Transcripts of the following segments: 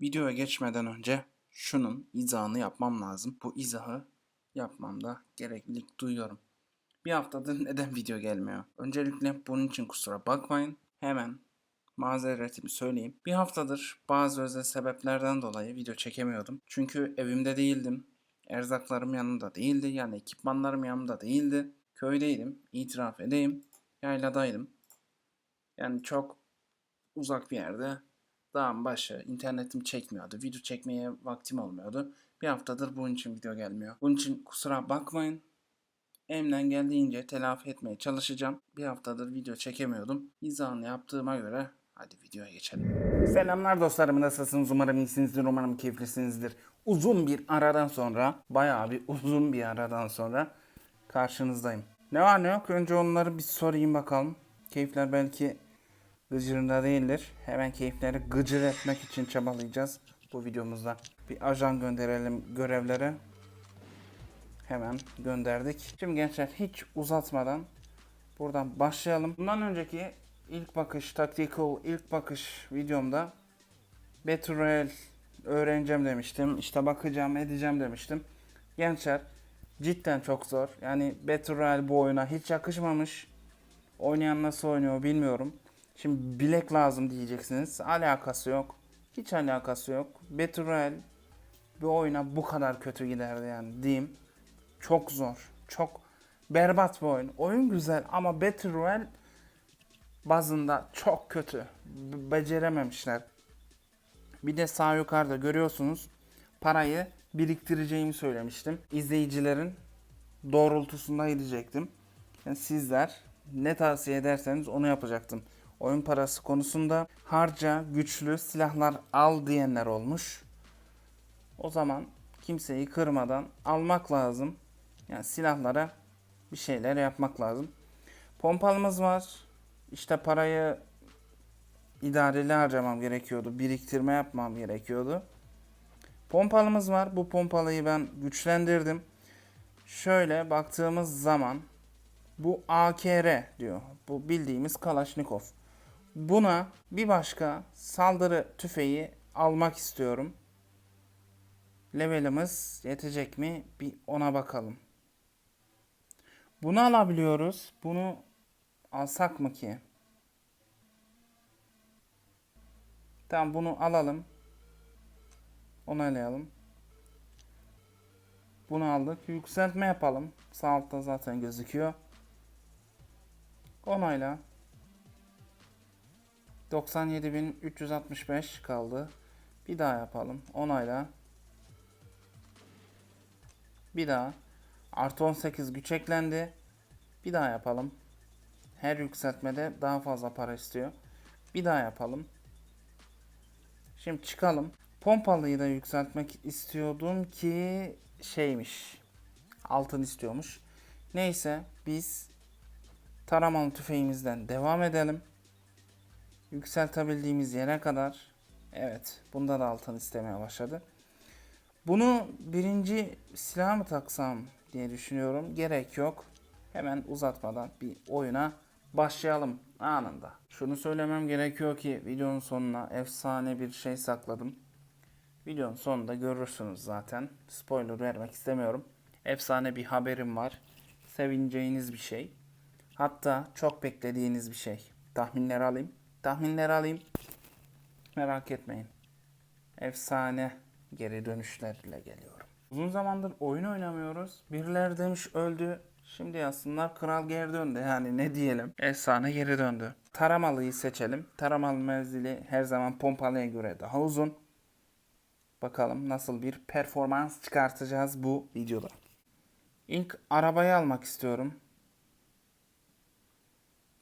Videoya geçmeden önce şunun izahını yapmam lazım. Bu izahı yapmamda gereklilik duyuyorum. Bir haftadır neden video gelmiyor? Öncelikle bunun için kusura bakmayın. Hemen mazeretimi söyleyeyim. Bir haftadır bazı özel sebeplerden dolayı video çekemiyordum. Çünkü evimde değildim. Erzaklarım yanımda değildi. Yani ekipmanlarım yanımda değildi. Köydeydim. itiraf edeyim. Yayladaydım. Yani çok uzak bir yerde dağın başı, internetim çekmiyordu. Video çekmeye vaktim olmuyordu. Bir haftadır bunun için video gelmiyor. Bunun için kusura bakmayın. Elimden geldiğince telafi etmeye çalışacağım. Bir haftadır video çekemiyordum. İzahını yaptığıma göre hadi videoya geçelim. Selamlar dostlarım nasılsınız? Umarım iyisinizdir, umarım keyiflisinizdir. Uzun bir aradan sonra, bayağı bir uzun bir aradan sonra karşınızdayım. Ne var ne yok önce onları bir sorayım bakalım. Keyifler belki gıcırında değildir. Hemen keyifleri gıcır etmek için çabalayacağız bu videomuzda. Bir ajan gönderelim görevlere. Hemen gönderdik. Şimdi gençler hiç uzatmadan buradan başlayalım. Bundan önceki ilk bakış, tactical ilk bakış videomda Battle Royale öğreneceğim demiştim. İşte bakacağım, edeceğim demiştim. Gençler cidden çok zor. Yani Battle Royale bu oyuna hiç yakışmamış. Oynayan nasıl oynuyor bilmiyorum. Şimdi bilek lazım diyeceksiniz. Alakası yok. Hiç alakası yok. Royale bir oyuna bu kadar kötü giderdi yani diyeyim. Çok zor. Çok berbat bir oyun. Oyun güzel ama Battle bazında çok kötü. B- becerememişler. Bir de sağ yukarıda görüyorsunuz parayı biriktireceğimi söylemiştim. İzleyicilerin doğrultusunda gidecektim. Yani sizler ne tavsiye ederseniz onu yapacaktım. Oyun parası konusunda harca, güçlü silahlar al diyenler olmuş. O zaman kimseyi kırmadan almak lazım. Yani silahlara bir şeyler yapmak lazım. Pompalımız var. İşte parayı idareli harcamam gerekiyordu. Biriktirme yapmam gerekiyordu. Pompalımız var. Bu pompalıyı ben güçlendirdim. Şöyle baktığımız zaman bu AKR diyor. Bu bildiğimiz Kalashnikov. Buna bir başka saldırı tüfeği almak istiyorum. Levelimiz yetecek mi? Bir ona bakalım. Bunu alabiliyoruz. Bunu alsak mı ki? Tamam bunu alalım. Onaylayalım. Bunu aldık. Yükseltme yapalım. Sağ altta zaten gözüküyor. Onayla. 97.365 kaldı. Bir daha yapalım. Onayla. Bir daha. Artı 18 güç eklendi. Bir daha yapalım. Her yükseltmede daha fazla para istiyor. Bir daha yapalım. Şimdi çıkalım. Pompalıyı da yükseltmek istiyordum ki şeymiş. Altın istiyormuş. Neyse biz taramalı tüfeğimizden devam edelim. Yükseltebildiğimiz yere kadar. Evet. Bunda da altın istemeye başladı. Bunu birinci silah mı taksam diye düşünüyorum. Gerek yok. Hemen uzatmadan bir oyuna başlayalım anında. Şunu söylemem gerekiyor ki videonun sonuna efsane bir şey sakladım. Videonun sonunda görürsünüz zaten. Spoiler vermek istemiyorum. Efsane bir haberim var. Sevineceğiniz bir şey. Hatta çok beklediğiniz bir şey. Tahminleri alayım. Tahminleri alayım. Merak etmeyin. Efsane geri dönüşlerle geliyorum. Uzun zamandır oyun oynamıyoruz. Birileri demiş öldü. Şimdi yazsınlar kral geri döndü. Yani ne diyelim. Efsane geri döndü. Taramalıyı seçelim. Taramalı menzili her zaman pompalıya göre daha uzun. Bakalım nasıl bir performans çıkartacağız bu videoda. İlk arabayı almak istiyorum.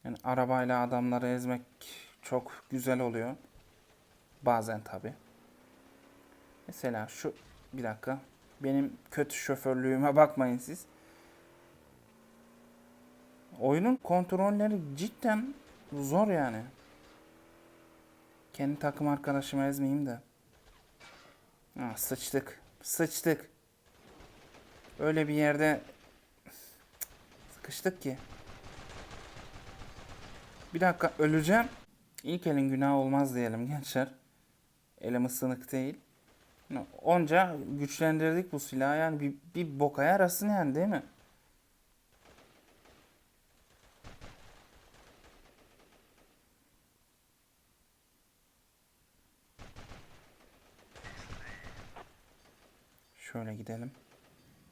Yani arabayla adamları ezmek çok güzel oluyor. Bazen tabi. Mesela şu bir dakika. Benim kötü şoförlüğüme bakmayın siz. Oyunun kontrolleri cidden zor yani. Kendi takım arkadaşımı ezmeyeyim de. Ha, sıçtık. Sıçtık. Öyle bir yerde sıkıştık ki. Bir dakika öleceğim. İlk elin günah olmaz diyelim gençler. Elim ısınık değil. Onca güçlendirdik bu silahı yani bir, bir boka yarasın yani değil mi? Şöyle gidelim.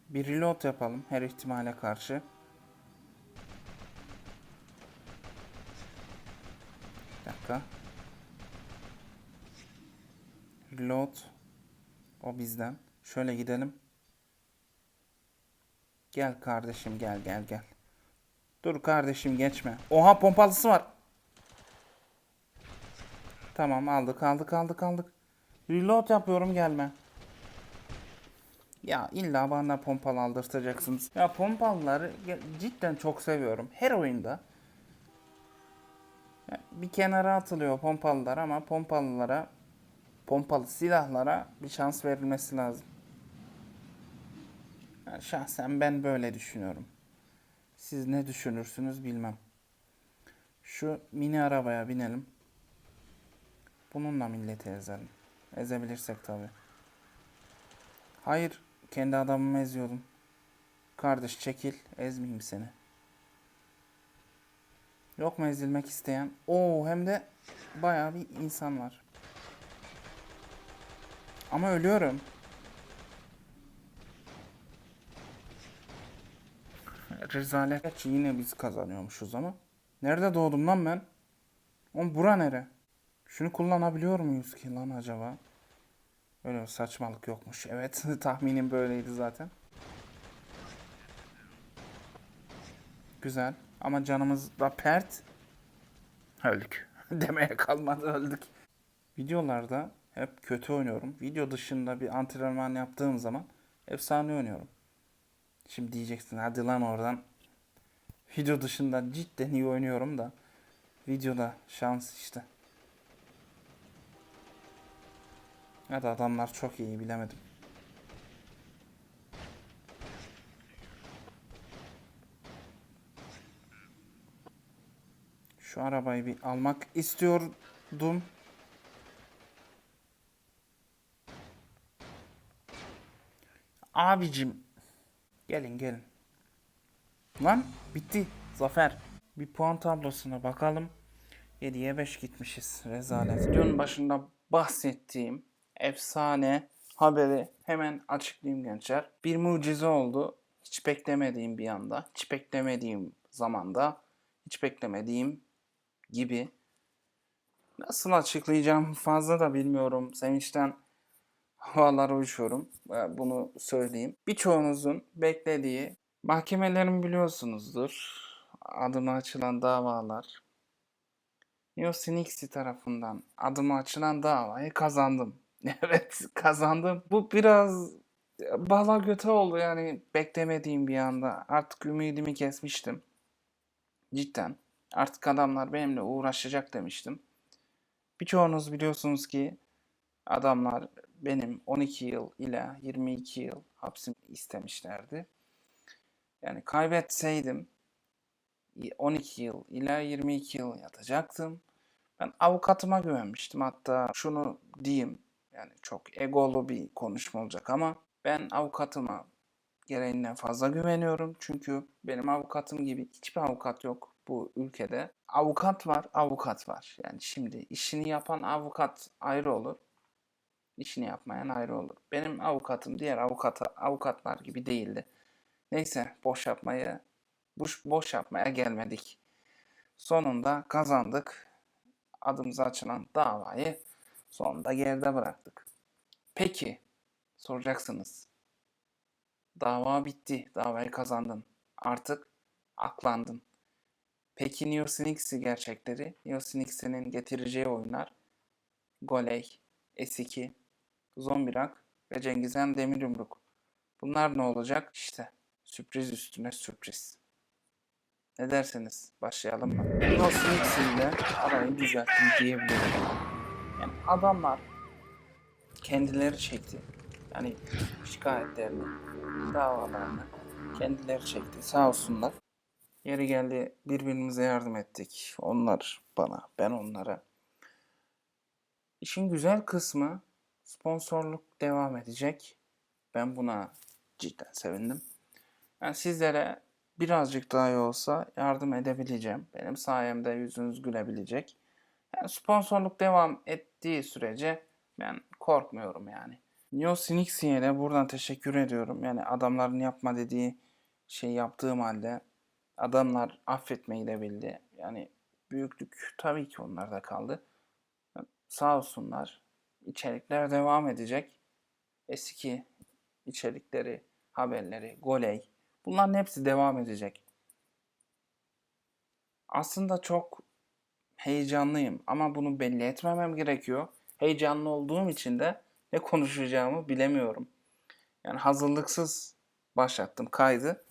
Bir reload yapalım her ihtimale karşı. Dakika. Reload. O bizden. Şöyle gidelim. Gel kardeşim gel gel gel. Dur kardeşim geçme. Oha pompalısı var. Tamam aldık aldık aldık aldık. Reload yapıyorum gelme. Ya illa bana pompalı aldırtacaksınız. Ya pompalıları cidden çok seviyorum. Her oyunda. Bir kenara atılıyor pompalılar ama pompalılara pompalı silahlara bir şans verilmesi lazım. Ya şahsen ben böyle düşünüyorum. Siz ne düşünürsünüz bilmem. Şu mini arabaya binelim. Bununla milleti ezelim. Ezebilirsek tabi. Hayır, kendi adamımı eziyordum. Kardeş çekil, ezmeyeyim seni. Yok mu ezilmek isteyen? Oo hem de bayağı bir insan var. Ama ölüyorum. Rezalet. Gerçi yine biz kazanıyormuşuz ama. Nerede doğdum lan ben? Oğlum bura nere? Şunu kullanabiliyor muyuz ki lan acaba? Öyle bir saçmalık yokmuş. Evet tahminim böyleydi zaten. Güzel. Ama canımız da pert. Öldük. Demeye kalmadı öldük. Videolarda hep kötü oynuyorum. Video dışında bir antrenman yaptığım zaman efsane oynuyorum. Şimdi diyeceksin hadi lan oradan. Video dışında cidden iyi oynuyorum da. Videoda şans işte. Ya da adamlar çok iyi bilemedim. Şu arabayı bir almak istiyordum. Abicim. Gelin gelin. Lan bitti. Zafer. Bir puan tablosuna bakalım. 7'ye 5 gitmişiz. Rezalet. Videonun başında bahsettiğim efsane haberi hemen açıklayayım gençler. Bir mucize oldu. Hiç beklemediğim bir anda. Hiç beklemediğim zamanda. Hiç beklemediğim gibi. Nasıl açıklayacağım fazla da bilmiyorum. Sevinçten havalara uçuyorum. Ee, Bunu söyleyeyim. Birçoğunuzun beklediği mahkemelerin biliyorsunuzdur. Adına açılan davalar. Yosinixi tarafından adıma açılan davayı kazandım. Evet kazandım. Bu biraz bala göte oldu yani beklemediğim bir anda. Artık ümidimi kesmiştim. Cidden. Artık adamlar benimle uğraşacak demiştim. Birçoğunuz biliyorsunuz ki adamlar benim 12 yıl ile 22 yıl hapsim istemişlerdi. Yani kaybetseydim 12 yıl ile 22 yıl yatacaktım. Ben avukatıma güvenmiştim. Hatta şunu diyeyim. Yani çok egolu bir konuşma olacak ama ben avukatıma gereğinden fazla güveniyorum. Çünkü benim avukatım gibi hiçbir avukat yok bu ülkede. Avukat var, avukat var. Yani şimdi işini yapan avukat ayrı olur. işini yapmayan ayrı olur. Benim avukatım diğer avukata, avukatlar gibi değildi. Neyse boş yapmayı boş, boş yapmaya gelmedik. Sonunda kazandık. Adımıza açılan davayı sonunda geride bıraktık. Peki soracaksınız. Dava bitti. Davayı kazandın. Artık aklandın. Peki Neo Phoenix'i gerçekleri? Neo Phoenix'in getireceği oyunlar Goley, S2, Zombirak ve Cengizhan Demiryumruk. Bunlar ne olacak? İşte sürpriz üstüne sürpriz. Ne dersiniz? Başlayalım mı? Neo Phoenix ile arayı düzelttim diyebilirim. Yani adamlar kendileri çekti. Yani şikayetlerini, davalarını kendileri çekti. Sağ olsunlar. Yeri geldi birbirimize yardım ettik. Onlar bana, ben onlara. İşin güzel kısmı sponsorluk devam edecek. Ben buna cidden sevindim. Yani sizlere birazcık daha iyi olsa yardım edebileceğim. Benim sayemde yüzünüz gülebilecek. Yani sponsorluk devam ettiği sürece ben korkmuyorum yani. Neosinixi'ye de buradan teşekkür ediyorum. Yani adamların yapma dediği şey yaptığım halde adamlar affetmeyi de bildi. Yani büyüklük tabii ki onlarda kaldı. Sağ olsunlar. İçerikler devam edecek. Eski içerikleri, haberleri, goley bunların hepsi devam edecek. Aslında çok heyecanlıyım ama bunu belli etmemem gerekiyor. Heyecanlı olduğum için de ne konuşacağımı bilemiyorum. Yani hazırlıksız başlattım kaydı.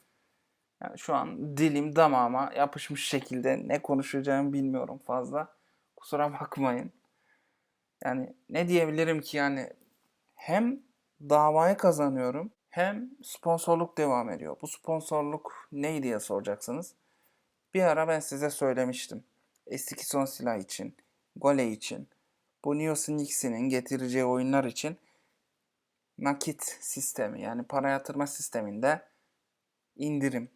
Yani şu an dilim damağıma yapışmış şekilde ne konuşacağımı bilmiyorum fazla. Kusura bakmayın. Yani ne diyebilirim ki yani hem davayı kazanıyorum hem sponsorluk devam ediyor. Bu sponsorluk ne diye soracaksınız. Bir ara ben size söylemiştim. Eski son silah için, Gole için, bu Neos'un ikisinin getireceği oyunlar için nakit sistemi yani para yatırma sisteminde indirim.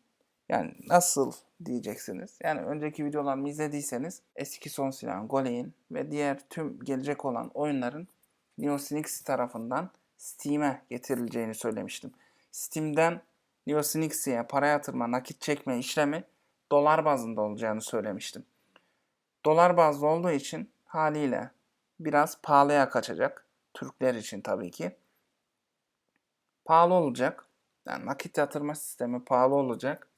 Yani nasıl diyeceksiniz. Yani önceki videolarımı izlediyseniz eski son silahın Gole'in ve diğer tüm gelecek olan oyunların Neosinix tarafından Steam'e getirileceğini söylemiştim. Steam'den Neosinix'e para yatırma, nakit çekme işlemi dolar bazında olacağını söylemiştim. Dolar bazlı olduğu için haliyle biraz pahalıya kaçacak. Türkler için tabii ki. Pahalı olacak. Yani nakit yatırma sistemi pahalı olacak.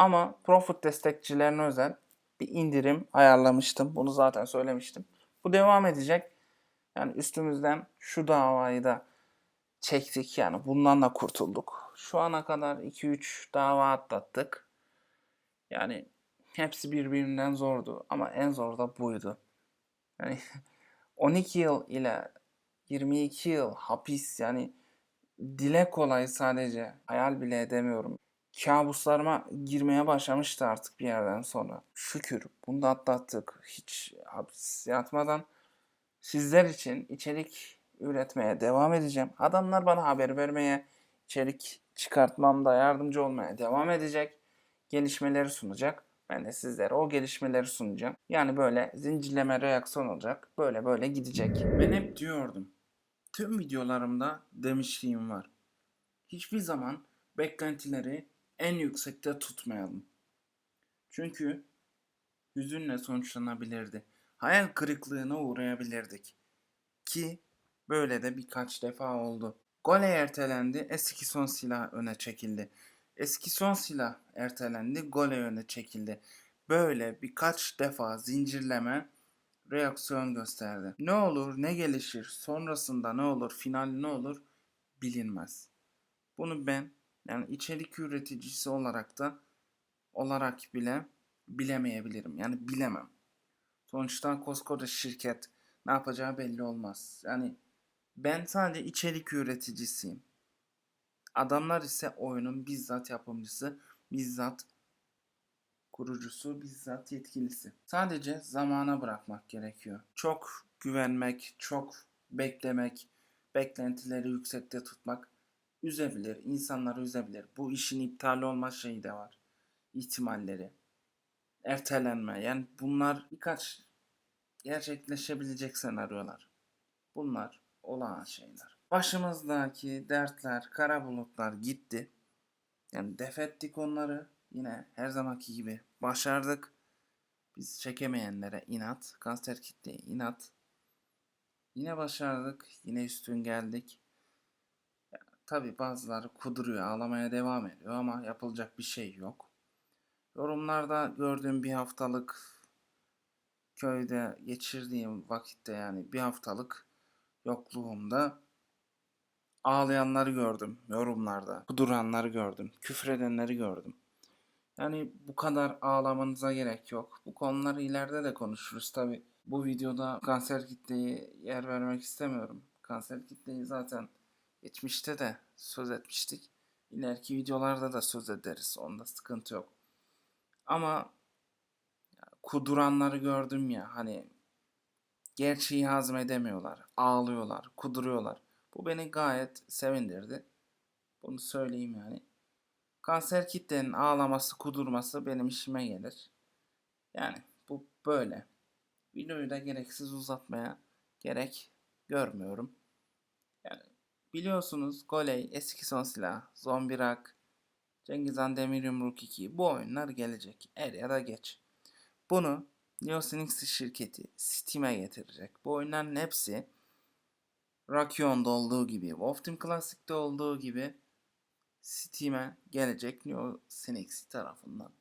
Ama Profit destekçilerine özel bir indirim ayarlamıştım. Bunu zaten söylemiştim. Bu devam edecek. Yani üstümüzden şu davayı da çektik yani bundan da kurtulduk. Şu ana kadar 2-3 dava atlattık. Yani hepsi birbirinden zordu ama en zor da buydu. Yani 12 yıl ile 22 yıl hapis yani dile kolay sadece hayal bile edemiyorum. Kabuslarıma girmeye başlamıştı artık bir yerden sonra. Şükür bunu da atlattık. Hiç hapis yatmadan sizler için içerik üretmeye devam edeceğim. Adamlar bana haber vermeye, içerik çıkartmamda yardımcı olmaya devam edecek. Gelişmeleri sunacak. Ben de sizlere o gelişmeleri sunacağım. Yani böyle zincirleme reaksiyon olacak. Böyle böyle gidecek. Ben hep diyordum. Tüm videolarımda demişliğim var. Hiçbir zaman beklentileri en yüksekte tutmayalım. Çünkü hüzünle sonuçlanabilirdi. Hayal kırıklığına uğrayabilirdik. Ki böyle de birkaç defa oldu. Gole ertelendi, eski son silah öne çekildi. Eski son silah ertelendi, gole öne çekildi. Böyle birkaç defa zincirleme reaksiyon gösterdi. Ne olur, ne gelişir, sonrasında ne olur, final ne olur bilinmez. Bunu ben yani içerik üreticisi olarak da olarak bile bilemeyebilirim. Yani bilemem. Sonuçta koskoca şirket ne yapacağı belli olmaz. Yani ben sadece içerik üreticisiyim. Adamlar ise oyunun bizzat yapımcısı, bizzat kurucusu, bizzat yetkilisi. Sadece zamana bırakmak gerekiyor. Çok güvenmek, çok beklemek, beklentileri yüksekte tutmak üzebilir, insanları üzebilir. Bu işin iptal olma şeyi de var. ihtimalleri. Ertelenme. Yani bunlar birkaç gerçekleşebilecek senaryolar. Bunlar olağan şeyler. Başımızdaki dertler, kara bulutlar gitti. Yani def ettik onları. Yine her zamanki gibi başardık. Biz çekemeyenlere inat, kanser kitleye inat. Yine başardık, yine üstün geldik. Tabi bazıları kuduruyor, ağlamaya devam ediyor ama yapılacak bir şey yok. Yorumlarda gördüğüm bir haftalık köyde geçirdiğim vakitte yani bir haftalık yokluğumda ağlayanları gördüm yorumlarda. Kuduranları gördüm. Küfredenleri gördüm. Yani bu kadar ağlamanıza gerek yok. Bu konuları ileride de konuşuruz tabi. Bu videoda kanser kitleyi yer vermek istemiyorum. Kanser kitleyi zaten geçmişte de söz etmiştik. İleriki videolarda da söz ederiz. Onda sıkıntı yok. Ama kuduranları gördüm ya hani gerçeği hazmedemiyorlar. Ağlıyorlar, kuduruyorlar. Bu beni gayet sevindirdi. Bunu söyleyeyim yani. Kanser kitlenin ağlaması, kudurması benim işime gelir. Yani bu böyle. Videoyu da gereksiz uzatmaya gerek görmüyorum. Biliyorsunuz Goley, eski son silah, Zombirak, Cengiz Han Demir Yumruk 2 bu oyunlar gelecek. Er ya da geç. Bunu Neosinix şirketi Steam'e getirecek. Bu oyunların hepsi Rakion'da olduğu gibi, Wolf Team Classic'te olduğu gibi Steam'e gelecek Neosinix tarafından.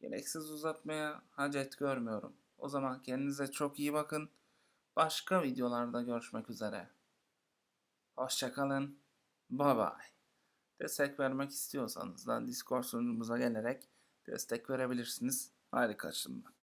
Gereksiz uzatmaya hacet görmüyorum. O zaman kendinize çok iyi bakın. Başka videolarda görüşmek üzere. Hoşçakalın. Bye bye. Destek vermek istiyorsanız da Discord sunucumuza gelerek destek verebilirsiniz. Harika açılımlar.